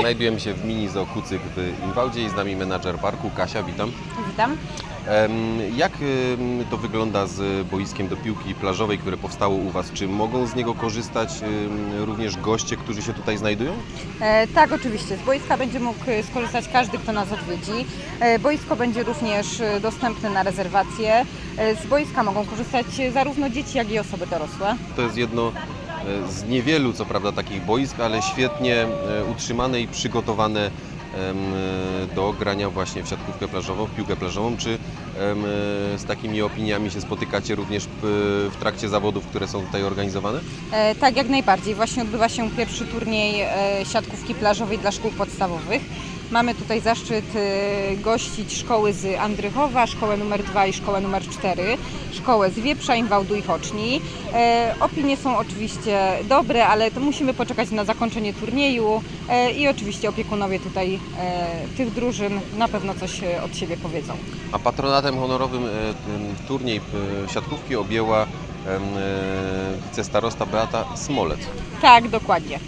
Znajdujemy się w mini zoo Kucyk w Inwałdzie i z nami menadżer parku Kasia, witam. Witam. Jak to wygląda z boiskiem do piłki plażowej, które powstało u Was? Czy mogą z niego korzystać również goście, którzy się tutaj znajdują? E, tak, oczywiście. Z boiska będzie mógł skorzystać każdy, kto nas odwiedzi. E, boisko będzie również e, dostępne na rezerwację. E, z boiska mogą korzystać zarówno dzieci, jak i osoby dorosłe. To jest jedno z niewielu, co prawda, takich boisk, ale świetnie e, utrzymane i przygotowane e, do grania właśnie w siatkówkę plażową, w piłkę plażową. Czy e, z takimi opiniami się spotykacie również w trakcie zawodów, które są tutaj organizowane? E, tak, jak najbardziej. Właśnie odbywa się pierwszy turniej e, siatkówki plażowej dla szkół podstawowych. Mamy tutaj zaszczyt e, gościć szkoły z Andrychowa, szkołę numer 2 i szkołę numer 4, szkołę z Wieprza, Inwałdu i Choczni. E, Opinie są oczywiście dobre, ale to musimy poczekać na zakończenie turnieju e, i oczywiście opiekunowie tutaj e, tych drużyn na pewno coś od siebie powiedzą. A patronatem honorowym turniej siatkówki objęła wicestarosta Beata Smolet. Tak, dokładnie.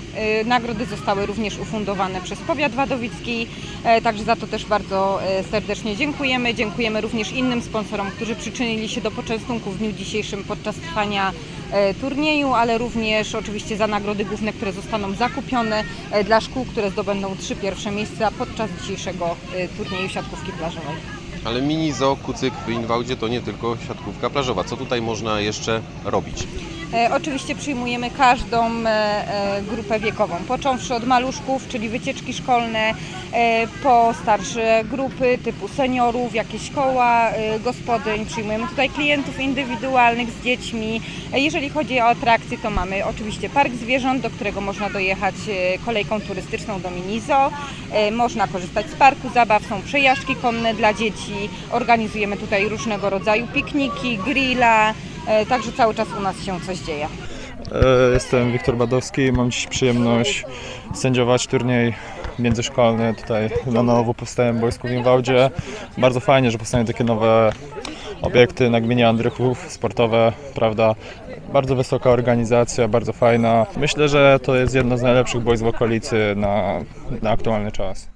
Y, Nagrody zostały również ufundowane przez Powiat Wadowicki, e, także za to też bardzo e, serdecznie dziękujemy. Dziękujemy również innym sponsorom, którzy przyczynili się do poczęstunku w dniu dzisiejszym podczas trwania e, turnieju, ale również oczywiście za nagrody główne, które zostaną zakupione e, dla szkół, które zdobędą trzy pierwsze miejsca podczas dzisiejszego e, turnieju siatkówki plażowej. Ale mini zoo Kucyk w Inwałdzie to nie tylko siatkówka plażowa. Co tutaj można jeszcze robić? E, Oczywiście przyjmujemy każdą e, e, grupę wiekową, począwszy od maluszków, czyli wycieczki szkolne, po starsze grupy typu seniorów, jakieś koła gospodyń. Przyjmujemy tutaj klientów indywidualnych z dziećmi. Jeżeli chodzi o atrakcje, to mamy oczywiście park zwierząt, do którego można dojechać kolejką turystyczną do Minizo. Można korzystać z parku zabaw, są przejażdżki konne dla dzieci. Organizujemy tutaj różnego rodzaju pikniki, grilla. E, Także cały czas u nas się coś dzieje. E, Jestem Wiktor Badowski, mam dziś przyjemność sędziować turniej międzyszkolny tutaj na nowo powstałym boisku w Inwałdzie. Bardzo fajnie, że powstają takie nowe obiekty na gminie Andrychów, sportowe, prawda? Bardzo wysoka organizacja, bardzo fajna. Myślę, że to jest jedno z najlepszych boisk w okolicy na, na aktualny czas.